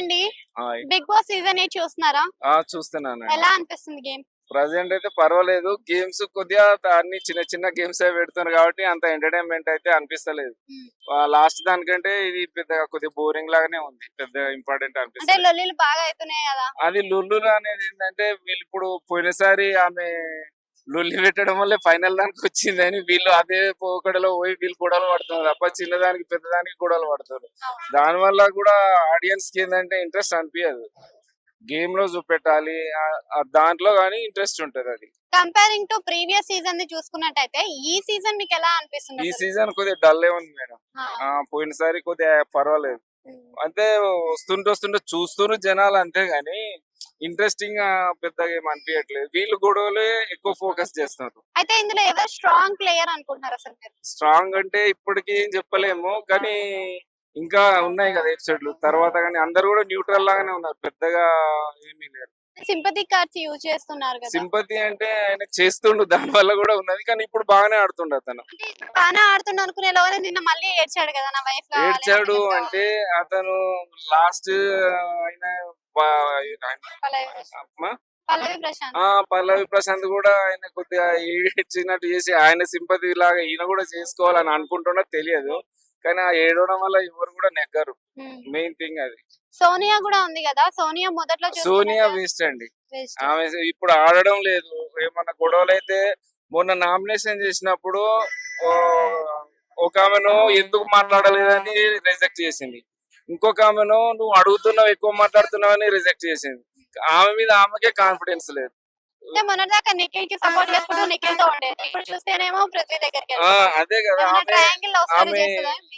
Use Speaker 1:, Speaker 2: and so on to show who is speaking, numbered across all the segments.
Speaker 1: అండి. Big boss season eight చూస్తున్నారా?
Speaker 2: చూస్తున్నాను
Speaker 1: ఎలా అనిపిస్తుంది గేమ్?
Speaker 2: ప్రజెంట్ అయితే పర్వాలేదు. గేమ్స్ కొద్దిగా అన్ని చిన్న చిన్న గేమ్స్ పెడుతున్నారు కాబట్టి అంత ఎంటర్టైన్మెంట్ అయితే అనిపిస్తలేదు. లాస్ట్ దానికంటే ఇది పెద్ద కొద్దిగా బోరింగ్ లాగానే ఉంది. పెద్ద ఇంపార్టెంట్ అనిపిస్తుంది అది లుల్లు అనేది ఏంటంటే వీళ్ళు ఇప్పుడు పోయినసారి ఆమె లొల్లి పెట్టడం వల్ల ఫైనల్ దానికి వచ్చిందని వీళ్ళు అదే పోకడలో పోయి వీళ్ళు గొడవలు పడుతున్నారు. తప్ప చిన్నదానికి పెద్దదానికి గొడవలు పడుతున్నారు. దాని వల్ల కూడా ఆడియన్స్కి ఏంటంటే ఇంట్రెస్ట్ అనిపించదు గేమ్లో చూపెట్టాలి దాంట్లో కానీ ఇంట్రెస్ట్ ఉంటది అది.
Speaker 1: కంపేరింగ్ టు ప్రీవియస్ సీజన్ని చూసుకున్నట్టయితే ఈ సీజన్ మీకు ఎలా అనిపిస్తుంది
Speaker 2: ఈ? సీజన్ కొద్దిగా డల్ ఉంది మేడం. పోయినసారి కొద్దిగా పర్వాలేదు. అంటే వస్తుంటే వస్తుంటే చూస్తున్నారు జనాలు అంతే గాని ఇంట్రెస్టింగ్ పెద్దగా ఏం అనిపించట్లేదు వీళ్ళు గొడవలే ఎక్కువ ఫోకస్ చేస్తున్నారు
Speaker 1: అయితే ఇందులో ఎవరు స్ట్రాంగ్ ప్లేయర్ అనుకుంటున్నారు అసలు మీరు?
Speaker 2: స్ట్రాంగ్ అంటే ఇప్పటికి ఏం చెప్పలేము. కానీ ఇంకా ఉన్నాయి కదా ఎపిసోడ్లు తర్వాత కానీ అందరు కూడా న్యూట్రల్ లాగానే ఉన్నారు. పెద్దగా ఏమీ లేరు
Speaker 1: సింపతి కార్డ్స్ యూజ్ చేస్తున్నారు కదా.
Speaker 2: సింపతి అంటే ఆయన చేస్తుండు దాని వల్ల కూడా ఉన్నది. కానీ ఇప్పుడు బాగానే ఆడుతుండు అతను.
Speaker 1: అంటే బాగా ఆడుతున్నా అనుకునే లోనే నిన్న మళ్ళీ ఏడ్చాడు కదా నా వైఫ్
Speaker 2: ఏడ్చాడు అంటే అతను లాస్ట్ ఆయన
Speaker 1: పల్లవి ప్రశాంత్
Speaker 2: కూడా ఆయన కొద్దిగా ఏడ్చినట్టు చేసి ఆయన సింపతి లాగా ఈయన కూడా చేసుకోవాలని అనుకుంటున్నా తెలియదు. కానీ ఆ ఏడవడం వల్ల ఎవరు కూడా నెగ్గరు. మెయిన్ థింగ్ అది.
Speaker 1: సోనియా కూడా ఉంది కదా? సోనియా మొదట్లో
Speaker 2: సోనియా వేస్ట్ అండి. ఆమె ఇప్పుడు ఆడడం లేదు. ఏమన్నా గొడవలు అయితే మొన్న నామినేషన్ చేసినప్పుడు ఒక ఆమెను ఎందుకు మాట్లాడలేదని రిజెక్ట్ చేసింది. ఇంకొక ఆమెను నువ్వు అడుగుతున్నావు ఎక్కువ మాట్లాడుతున్నావు అని రిజెక్ట్ చేసింది. ఆమె మీద ఆమెకే కాన్ఫిడెన్స్ లేదు.
Speaker 1: అంటే మొన్నటిదాకా నిఖిల్కి సపోర్ట్ చేసుకుంటూ నిఖిల్తో ఉండేది ఇప్పుడు చూస్తేనేమో పృథ్వీ దగ్గరికి
Speaker 2: అదే కదా ఆమె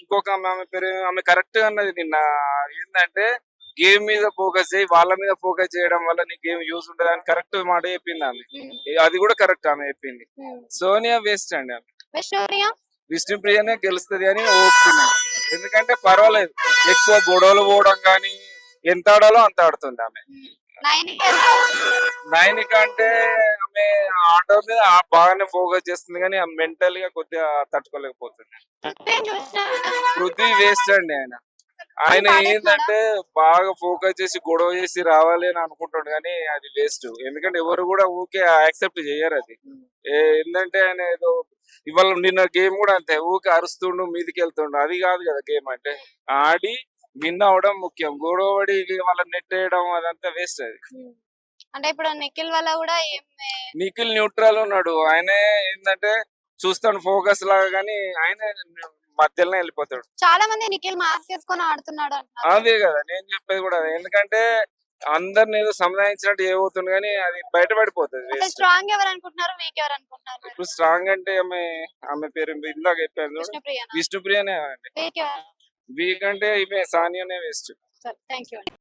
Speaker 2: ఇంకొక ఆమె పేరు ఆమె కరెక్ట్ అన్నది నిన్న. ఏంటంటే గేమ్ మీద ఫోకస్ చేయి వాళ్ళ మీద ఫోకస్ చేయడం వల్ల నీకు ఏం యూస్ ఉంటుంది అని కరెక్ట్ మాట చెప్పింది ఆమె. అది కూడా కరెక్ట్ ఆమె చెప్పింది. సోనియా వేస్ట్ అండి ఆమె.
Speaker 1: విష్ణుప్రియ
Speaker 2: విష్ణుప్రియనే గెలుస్తుంది అని ఓపుతున్నాను ఎందుకంటే పర్వాలేదు ఎక్కువ గొడవలు పోవడం కానీ ఎంత ఆడాలో అంత ఆడుతుంది ఆమె.
Speaker 1: నైనిక
Speaker 2: అంటే ఆమె ఆటో మీద ఆ బాగానే ఫోకస్ చేస్తుంది కానీ మెంటల్గా కొద్దిగా తట్టుకోలేకపోతుంది. పృథ్వీ వేస్ట్ అండి ఆయన. ఆయన ఏంటంటే బాగా ఫోకస్ చేసి గొడవ చేసి రావాలి అని అనుకుంటాడు కానీ అది వేస్ట్. ఎందుకంటే ఎవరు కూడా ఊకే యాక్సెప్ట్ చేయరు అది. ఏ- ఏంటంటే ఆయన ఏదో ఇవాళ నిన్న గేమ్ కూడా అంతే ఊకే అరుస్తుండు మీదికి వెళ్తుండు అది కాదు కదా గేమ్ అంటే. ఆడి విన్ అవడం ముఖ్యం. గొడవ పడి వాళ్ళ నెట్ వేయడం అదంతా వేస్ట్ అది.
Speaker 1: అంటే ఇప్పుడు నిఖిల్ వల్ల కూడా
Speaker 2: నిఖిల్ న్యూట్రల్ ఉన్నాడు. ఆయనే ఏంటంటే చూస్తాడు ఫోకస్ లాగా కానీ ఆయన మధ్యలోనే వెళ్ళిపోతాడు.
Speaker 1: చాలా మంది నిఖిల్ మాస్క్ వేసుకొని ఆడుతున్నాడు
Speaker 2: అదే కదా నేను చెప్పేది కూడా. ఎందుకంటే అందరిని ఏదో సంధానించినట్టు ఏమవుతుంది కానీ అది బయటపడిపోతుంది
Speaker 1: అసలు
Speaker 2: వేస్ట్.
Speaker 1: స్ట్రాంగ్ ఎవరు అనుకుంటున్నారు వీక్ ఎవరు అనుకుంటున్నారు?
Speaker 2: ఇప్పుడు స్ట్రాంగ్ అంటే ఆమె ఆమె పేరు ఇందాక చెప్పాను విష్ణుప్రియనే? అండి
Speaker 1: వీక్ ఎవరు
Speaker 2: అంటే ఈమె సానియానే వేస్ట్.
Speaker 1: థ్యాంక్ యూ అండి.